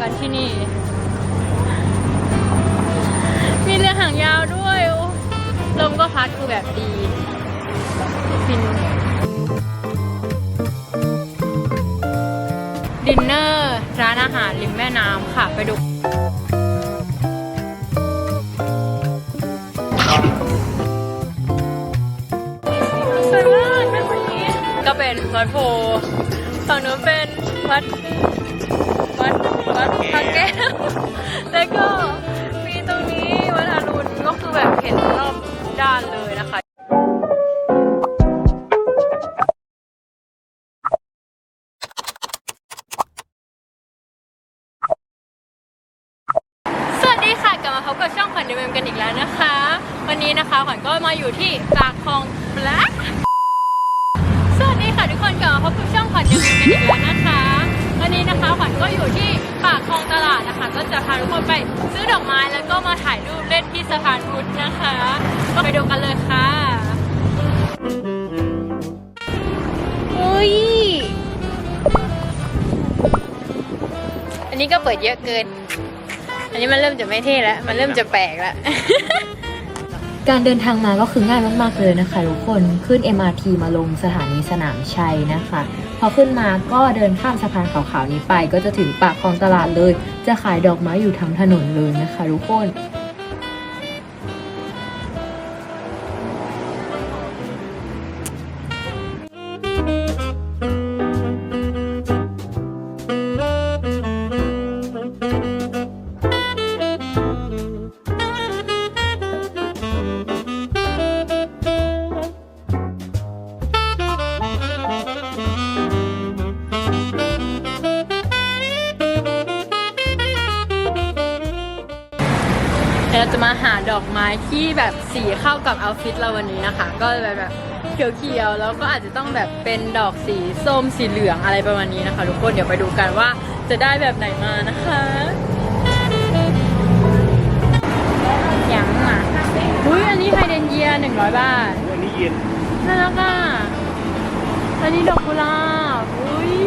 กันที่นี่ มีเรือหางยาวด้วยลมก็พัดคือแบบดีฟินดินเนอร์ร้านอาหารริมแม่น้ำค่ะไปดูสวยมากนะคนนี้ก็เป็นวัดโพฝั่งนู้นเป็นวัด วัด สะพานพุทธนะคะก็ไปดูกันเลยค่ะอุ้ย อันนี้ก็เปิดเยอะเกิน อันนี้มันเริ่มจะไม่เท่แล้ว มันเริ่มจะแปลกแล้ว การเดินทางมาก็คือง่ายมาก ๆ เลยนะคะทุกคน ขึ้น MRT มาลงสถานีสนามชัยนะคะ พอขึ้นมาก็เดินข้ามสะพานขาวๆนี้ไป ก็จะถึงปากคลองตลาดเลย จะขายดอกไม้อยู่ทั้งถนนเลยนะคะทุกคน ที่แบบสีเข้ากับเอาท์ฟิตเราวันนี้นะคะ ก็แบบแบบเขียวๆแล้วก็อาจจะต้องแบบเป็นดอกสีส้มสีเหลืองอะไรประมาณนี้นะคะทุกคนเดี๋ยวไปดูกันว่าจะได้แบบไหนมานะคะยังอะอุ้ยอันนี้ไฮเดนเยียหนึ่งร้อยบาทอันนี้เย็นน่ารักอะอันนี้ดอกกุหลาบอุ้ย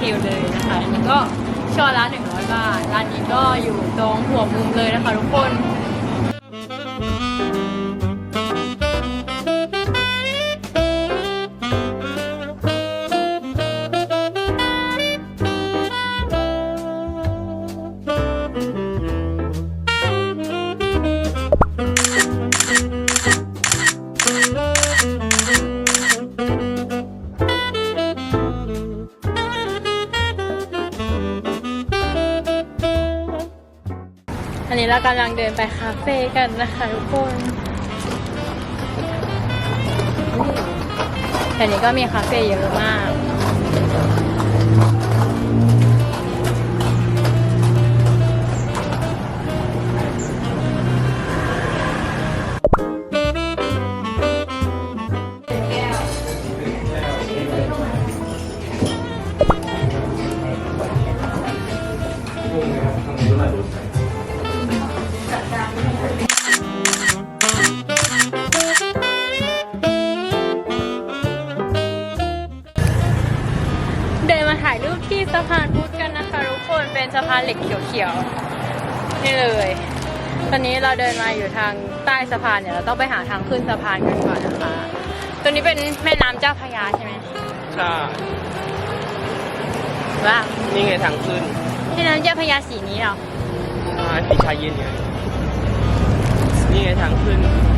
เทลเลยนะคะอันนี้ก็ช่อละ100 บาท ร้านนี้ก็อยู่ตรงหัวมุมเลยนะคะทุกคน กำลังเดินไปคาเฟ่กันนะคะทุกคนแถวนี้ก็มีคาเฟ่เยอะมาก เป็นสะพานเหล็กเขียวๆ นี่เลย ตอนนี้เราเดินมาอยู่ทางใต้สะพานเนี่ยเราต้องไปหาทางขึ้นสะพานกันก่อนนะคะ ตัวนี้เป็นแม่น้ำเจ้าพระยาใช่ไหมใช่ว่านี่ไงทางขึ้นแม่น้ำเจ้าพระยาสีนี้เหรอใช่สีชาเย็นไงนี่ไงทางขึ้นนี่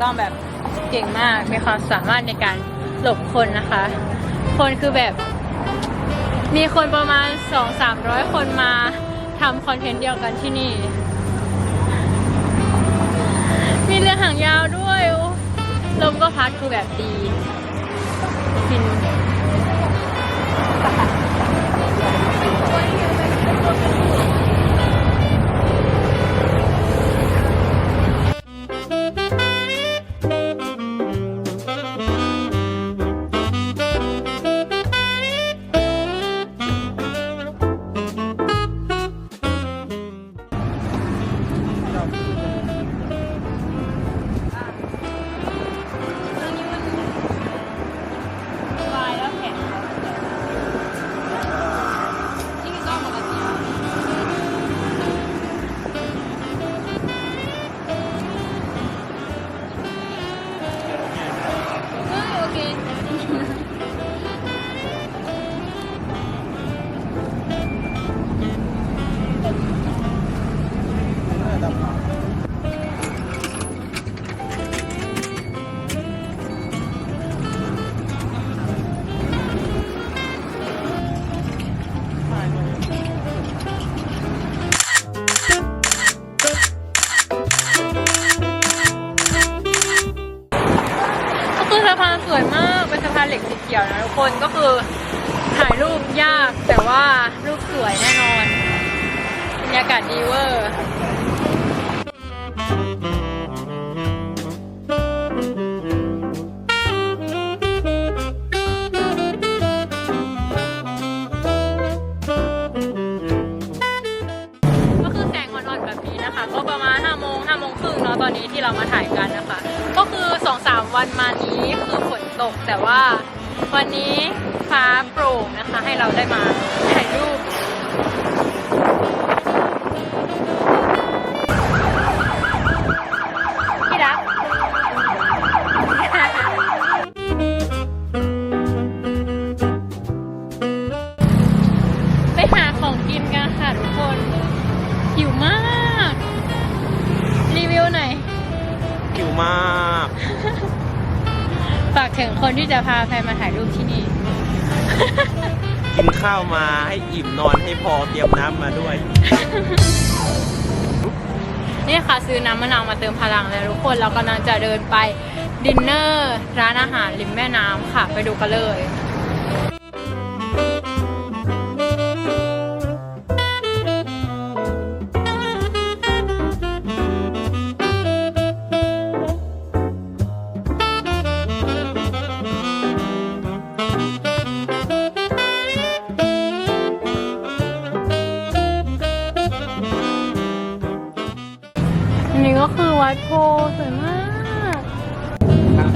ต้องแบบเก่งมาก มีความสามารถในการหลบคนนะคะ คนคือแบบ มีคนประมาณ 2-300 คนมาทำคอนเทนต์เดียวกันที่นี่ มีเรือหางยาวด้วย ลมก็พัดคือแบบดีฟิน ยากาศดีเวอร์ ที่จะพาแฟนมาถ่ายรูปที่นี่ กินข้าวมาให้อิ่มนอนให้พอเตรียมน้ำมาด้วย นี่ค่ะซื้อน้ำมะนาวมาเติมพลังแล้วทุกคนเรากำลังจะเดินไปดินเนอร์ร้านอาหารริมแม่น้ำค่ะ ไปดูกันเลย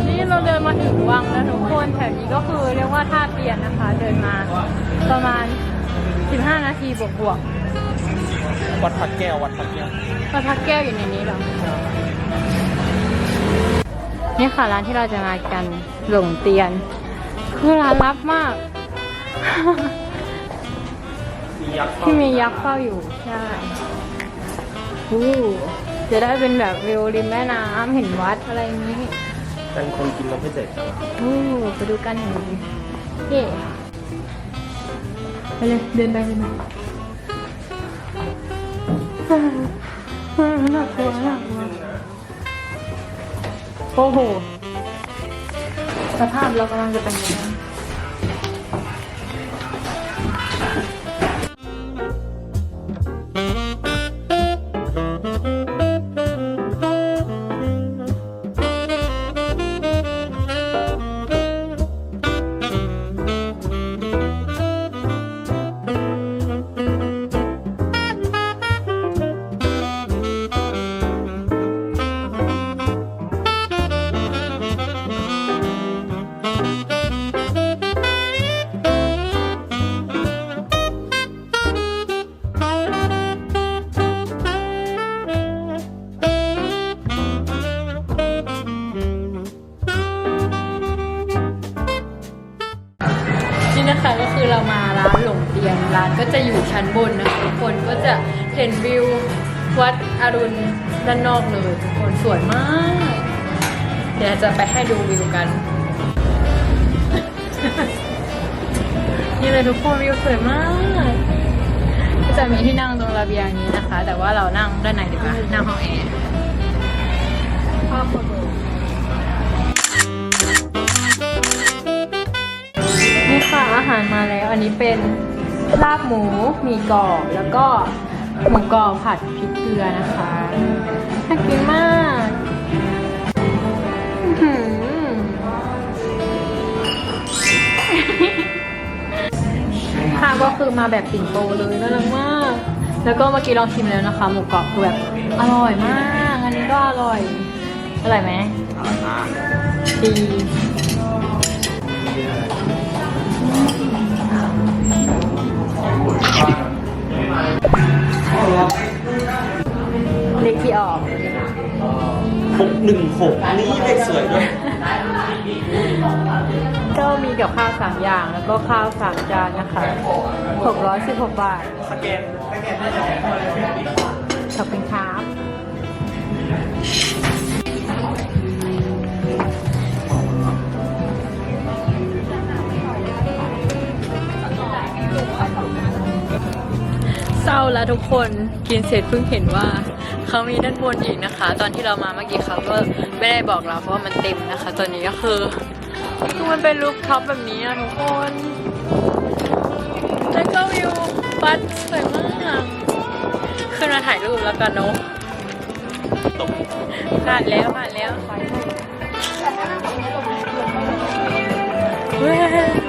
นี่เราเดินมาถึงวังแล้วทุกคนแถวนี้ก็คือเรียกว่าท่าเตียนนะคะ เดินมาประมาณ 15 นาทีบวกบวกวัดพระแก้ววัดพระแก้วๆวัดพักแก้วอยู่ในนี้เหรอนี่ค่ะร้านที่เราจะมากันหลงเตียน คือร้านลับมากมียักษ์ที่มียักษ์เฝ้าอยู่ใช่อู้จะได้เป็นแบบวิวริมแม่น้ำเห็นวัดอะไรอย่างนี้ เป็นคนกินแล้วไม่เจ็บจังอู้ไปดูกันหน่อยเย่ไปเลยเดินไปเลยนะน่ากลัวน่ากลัวโอ้โหสภาพเรากำลังจะเป็นยังไง คะก็คือเรามาร้านหลงเตียงร้านก็จะอยู่ชั้นบนนะคะทุกคนก็จะเห็นวิววัดอรุณด้านนอกเลยทุกคนสวยมาก เดี๋ยวจะไปให้ดูวิวกัน นี่เลยทุกคนวิวสวยมาก ก็จะมีที่นั่งตรงระเบียงนี้นะคะ แต่ว่าเรานั่งด้านในดีกว่านั่งห้องแอร์ อาหารมาแล้ว อันนี้เป็นลาบหมูหมีกรอบแล้วก็หมูกรอบผัดพริกเกลือนะคะน่ากินมากอื้อหือค่ะก็คือมาแบบปิ่นโตเลยน่ารักมาก แล้วก็เมื่อกี้ลองชิมแล้วนะคะ หมูกรอบคือแบบอร่อยมาก อันนี้ก็อร่อย อร่อยไหมอร่อยมากดี ออก หกหนึ่งหกนี่เลขสวยด้วย ก็มีกับข้าวสามอย่างแล้วก็ข้าวสามจานนะคะ616 บาทสแกนสแกนได้ขอบคุณครับเศร้าแล้วทุกคนกินเสร็จเพิ่งเห็นว่า เขามีด้านบนอีกนะคะ ตอนที่เรามาเมื่อกี้เขาก็ไม่ได้บอกเราเพราะว่ามันเต็มนะคะ ตอนนี้ก็คือคือมันเป็นรูปท็อปแบบนี้อะทุกคนแล้วก็วิวบัดสวยมากขึ้นมาถ่ายรูปแล้วกันเนาะตกผ่านแล้วผ่านแล้วเว้ย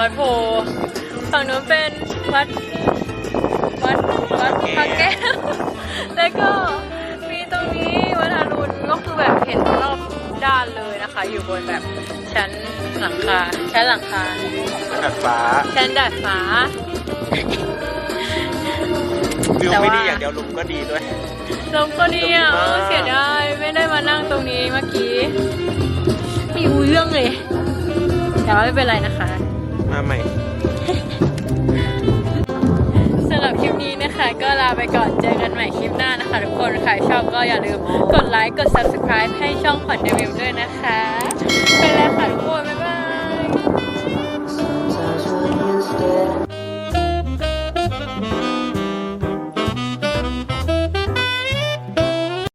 วัดวัดวัดพระแก้วแล้วก็มีตรงนี้วัดอรุณก็คือแบบเห็นรอบด้านเลยนะคะ อยู่บนแบบชั้นหลังคาชั้นหลังคาดัดฟ้าชั้นดาดฟ้าวิวแต่ว่าไม่ดีอย่างเดียวลมก็ดีด้วยลมก็ดีอะลมดีมากเออเสียดายไม่ได้มานั่งตรงนี้เมื่อกี้ไม่รู้เรื่องเลยแต่ว่าไม่เป็นไรนะคะ มาใหม่สำหรับคลิปนี้นะคะ ก็ลาไปก่อนเจอกันใหม่คลิปหน้านะคะ ทุกคนใครชอบก็อย่าลืมกดไลค์กด subscribe ให้ช่องขวัญเดวิลด้วยนะคะ ไปแล้ว